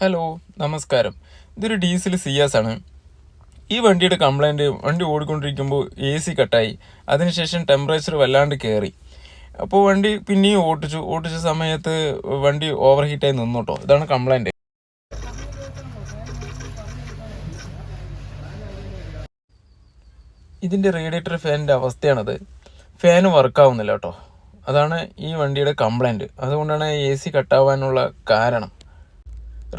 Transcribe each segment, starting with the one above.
Hello നമസ്കാരം. ഇതൊരു diesel Ciaz ആണ്. ഈ വണ്ടിയുടെ കംപ്ലൈന്റ് വണ്ടി ഓടിക്കൊണ്ടിരിക്കുമ്പോൾ എ സി കട്ടായി. അതിനുശേഷം ടെമ്പറേച്ചർ വല്ലാണ്ട് കയറി അപ്പോൾ വണ്ടി പിന്നെയും ഓടിച്ചു. ഓടിച്ച സമയത്ത് വണ്ടി ഓവർ ഹീറ്റായി നിന്നു കേട്ടോ ഇതാണ് കംപ്ലൈന്റ് ഇതിന്റെ റേഡിയേറ്റർ ഫാനിന്റെ അവസ്ഥയാണത്. ഫാൻ വർക്കാവുന്നില്ല കേട്ടോ അതാണ് ഈ വണ്ടിയുടെ കംപ്ലൈന്റ് അതുകൊണ്ടാണ് എ സി കട്ടാവാനുള്ള കാരണം.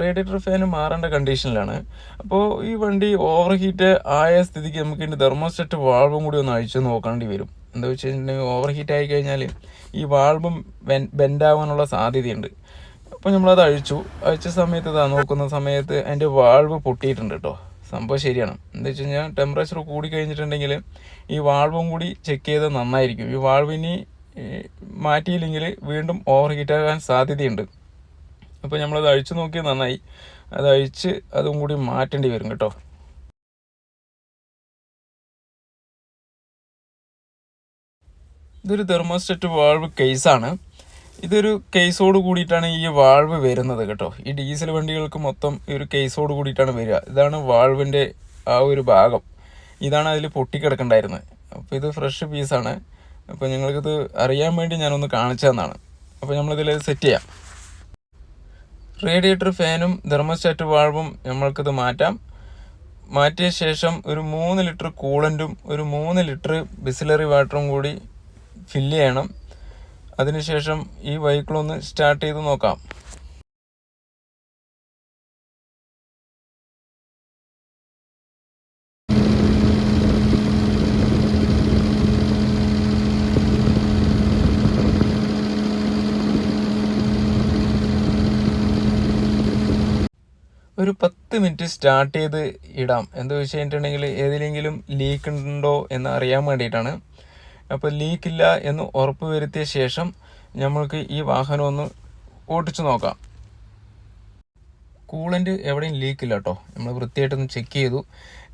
റേഡിയേറ്റർ ഫാൻ മാറേണ്ട കണ്ടീഷനിലാണ്. അപ്പോൾ ഈ വണ്ടി ഓവർ ഹീറ്റ് ആയ സ്ഥിതിക്ക് നമുക്ക് ഇതിന്റെ തെർമോസ്റ്ററ്റ് വാൾവും കൂടി ഒന്ന് അഴിച്ചു നോക്കേണ്ടി വരും. എന്താ വെച്ച് കഴിഞ്ഞിട്ടുണ്ടെങ്കിൽ ഓവർ ഹീറ്റ് ആയി കഴിഞ്ഞാൽ ഈ വാൾവും ബെൻഡാവാനുള്ള സാധ്യതയുണ്ട്. അപ്പോൾ നമ്മളത് അഴിച്ചു. അഴിച്ച സമയത്ത് ഇതാ നോക്കുന്ന സമയത്ത് അതിന്റെ വാൾവ് പൊട്ടിയിട്ടുണ്ട് കേട്ടോ. സംഭവം ശരിയാണ്. എന്താ വെച്ച് കഴിഞ്ഞാൽ ടെമ്പറേച്ചർ കൂടി കഴിഞ്ഞിട്ടുണ്ടെങ്കിൽ ഈ വാൾവും കൂടി ചെക്ക് ചെയ്ത് നന്നായിരിക്കും. ഈ വാൾവിനി മാറ്റിയില്ലെങ്കിൽ വീണ്ടും ഓവർ ഹീറ്റ് ആകാൻ സാധ്യതയുണ്ട്. അപ്പോൾ നമ്മളത് അഴിച്ചു നോക്കിയത് നന്നായി. അത് അഴിച്ച് അതും കൂടി മാറ്റേണ്ടി വരും കേട്ടോ. ഇതൊരു തെർമോസ്റ്ററ്റ് വാൾവ് കേസാണ് ഇതൊരു കേസോട് കൂടിയിട്ടാണ് ഈ വാൾവ് വരുന്നത് കേട്ടോ. ഈ ഡീസൽ വണ്ടികൾക്ക് മൊത്തം ഈ ഒരു കേസോട് കൂടിയിട്ടാണ് വരിക. ഇതാണ് വാൾവിന്റെ ആ ഒരു ഭാഗം. ഇതാണ് അതിൽ പൊട്ടിക്കിടക്കണ്ടായിരുന്നത്. അപ്പോൾ ഇത് ഫ്രഷ് പീസാണ് അപ്പോൾ ഞങ്ങൾക്കിത് അറിയാൻ വേണ്ടി ഞാനൊന്ന് കാണിച്ചു തന്നാണ് അപ്പോൾ നമ്മളിതിൽ സെറ്റ് ചെയ്യാം. റേഡിയേറ്റർ ഫാനും തെർമോസ്റ്റാറ്റ് വാൾവും നമ്മൾക്കിത് മാറ്റാം. മാറ്റിയ ശേഷം ഒരു മൂന്ന് ലിറ്റർ കൂളന്റും ഒരു മൂന്ന് ലിറ്റർ ബിസിലറി വാട്ടറും കൂടി ഫില്ല് ചെയ്യണം. അതിനുശേഷം ഈ വെഹിക്കിളൊന്ന് സ്റ്റാർട്ട് ചെയ്ത് നോക്കാം. ഒരു പത്ത് മിനിറ്റ് സ്റ്റാർട്ട് ചെയ്ത് ഇടാം. എന്താ വെച്ച് കഴിഞ്ഞിട്ടുണ്ടെങ്കിൽ ഏതിലെങ്കിലും ലീക്ക് ഉണ്ടോ എന്ന് അറിയാൻ വേണ്ടിയിട്ടാണ്. അപ്പോൾ ലീക്കില്ല എന്ന് ഉറപ്പ് വരുത്തിയ ശേഷം നമ്മൾക്ക് ഈ വാഹനം ഒന്ന് ഓടിച്ചു നോക്കാം. കൂളന്റ് എവിടെയും ലീക്കില്ല കേട്ടോ നമ്മൾ വൃത്തിയായിട്ടൊന്ന് ചെക്ക് ചെയ്തു.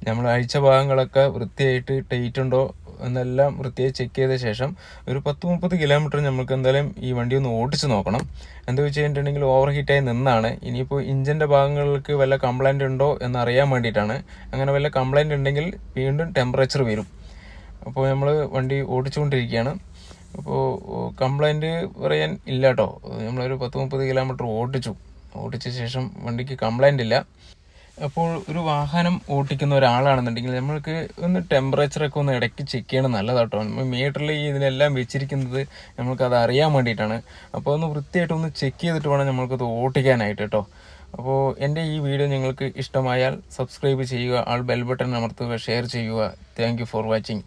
നമ്മൾ അഴിച്ച ഭാഗങ്ങളൊക്കെ വൃത്തിയായിട്ട് ടൈറ്റ് ഉണ്ടോ എന്നെല്ലാം വൃത്തിയായി ചെക്ക് ചെയ്ത ശേഷം ഒരു പത്ത് മുപ്പത് കിലോമീറ്റർ നമുക്ക് എന്തായാലും ഈ വണ്ടി ഒന്ന് ഓടിച്ച് നോക്കണം. എന്താ വെച്ച് കഴിഞ്ഞിട്ടുണ്ടെങ്കിൽ ഓവർ ഹീറ്റായി നിന്നാണ്. ഇനിയിപ്പോൾ ഇഞ്ചിന്റെ ഭാഗങ്ങൾക്ക് വല്ല കംപ്ലൈന്റ് ഉണ്ടോ എന്ന് അറിയാൻ വേണ്ടിയിട്ടാണ്. അങ്ങനെ വല്ല കംപ്ലൈന്റ് ഉണ്ടെങ്കിൽ വീണ്ടും ടെമ്പറേച്ചർ വരും. അപ്പോൾ നമ്മൾ വണ്ടി ഓടിച്ചുകൊണ്ടിരിക്കുകയാണ്. അപ്പോൾ കംപ്ലൈന്റ് പറയാൻ ഇല്ല കേട്ടോ നമ്മളൊരു പത്ത് മുപ്പത് കിലോമീറ്റർ ഓടിച്ചു. ഓടിച്ച ശേഷം വണ്ടിക്ക് കംപ്ലൈന്റ് ഇല്ല. അപ്പോൾ ഒരു വാഹനം ഓടിക്കുന്ന ഒരാളാണെന്നുണ്ടെങ്കിൽ നമ്മൾക്ക് ഒന്ന് ടെമ്പറേച്ചറൊക്കെ ഒന്ന് ഇടയ്ക്ക് ചെക്ക് ചെയ്യണം. നല്ലതാട്ടോ. മീറ്ററിൽ ഇതിനെല്ലാം വെച്ചിരിക്കുന്നത് നമ്മൾക്കത് അറിയാൻ വേണ്ടിയിട്ടാണ്. അപ്പോൾ ഒന്ന് വൃത്തിയായിട്ട് ഒന്ന് ചെക്ക് ചെയ്തിട്ട് വേണം നമ്മൾക്കത് ഓട്ടിക്കാനായിട്ട് കേട്ടോ. അപ്പോൾ എന്റെ ഈ വീഡിയോ നിങ്ങൾക്ക് ഇഷ്ടമായാൽ സബ്സ്ക്രൈബ് ചെയ്യുക ആൾ ബെൽ ബട്ടൺ അമർത്തുക ഷെയർ ചെയ്യുക. Thank for watching